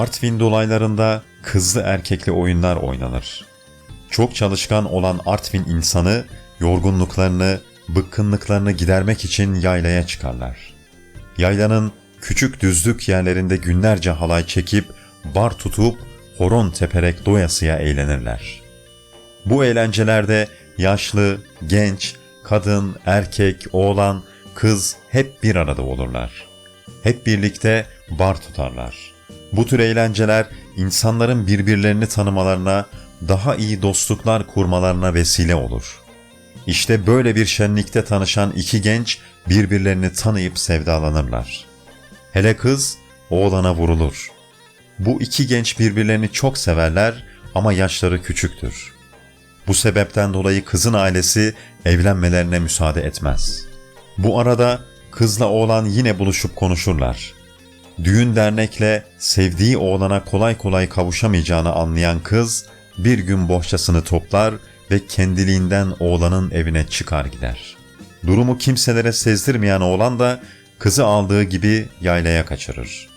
Artvin dolaylarında kızlı erkekli oyunlar oynanır. Çok çalışkan olan Artvin insanı yorgunluklarını, bıkkınlıklarını gidermek için yaylaya çıkarlar. Yaylanın küçük düzlük yerlerinde günlerce halay çekip, bar tutup, horon teperek doyasıya eğlenirler. Bu eğlencelerde yaşlı, genç, kadın, erkek, oğlan, kız hep bir arada olurlar. Hep birlikte bar tutarlar. Bu tür eğlenceler insanların birbirlerini tanımalarına, daha iyi dostluklar kurmalarına vesile olur. İşte böyle bir şenlikte tanışan iki genç birbirlerini tanıyıp sevdalanırlar. Hele kız oğlana vurulur. Bu iki genç birbirlerini çok severler ama yaşları küçüktür. Bu sebepten dolayı kızın ailesi evlenmelerine müsaade etmez. Bu arada kızla oğlan yine buluşup konuşurlar. Düğün dernekle sevdiği oğlana kolay kolay kavuşamayacağını anlayan kız bir gün bohçasını toplar ve kendiliğinden oğlanın evine çıkar gider. Durumu kimselere sezdirmeyen oğlan da kızı aldığı gibi yaylaya kaçırır.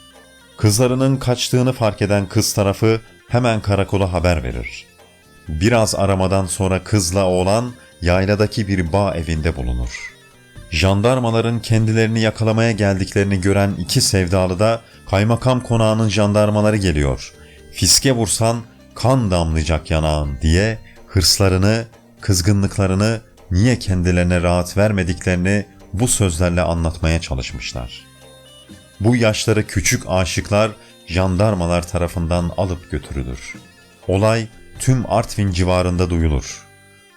Kızlarının kaçtığını fark eden kız tarafı hemen karakola haber verir. Biraz aramadan sonra kızla oğlan yayladaki bir bağ evinde bulunur. Jandarmaların kendilerini yakalamaya geldiklerini gören iki sevdalı da kaymakam konağının jandarmaları geliyor. Fiske vursan kan damlayacak yanağın diye hırslarını, kızgınlıklarını niye kendilerine rahat vermediklerini bu sözlerle anlatmaya çalışmışlar. Bu yaşları küçük aşıklar jandarmalar tarafından alıp götürülür. Olay tüm Artvin civarında duyulur.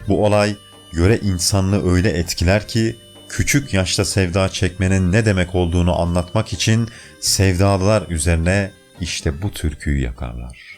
Bu olay yöre insanlığı öyle etkiler ki küçük yaşta sevda çekmenin ne demek olduğunu anlatmak için sevdalılar üzerine işte bu türküyü yakarlar.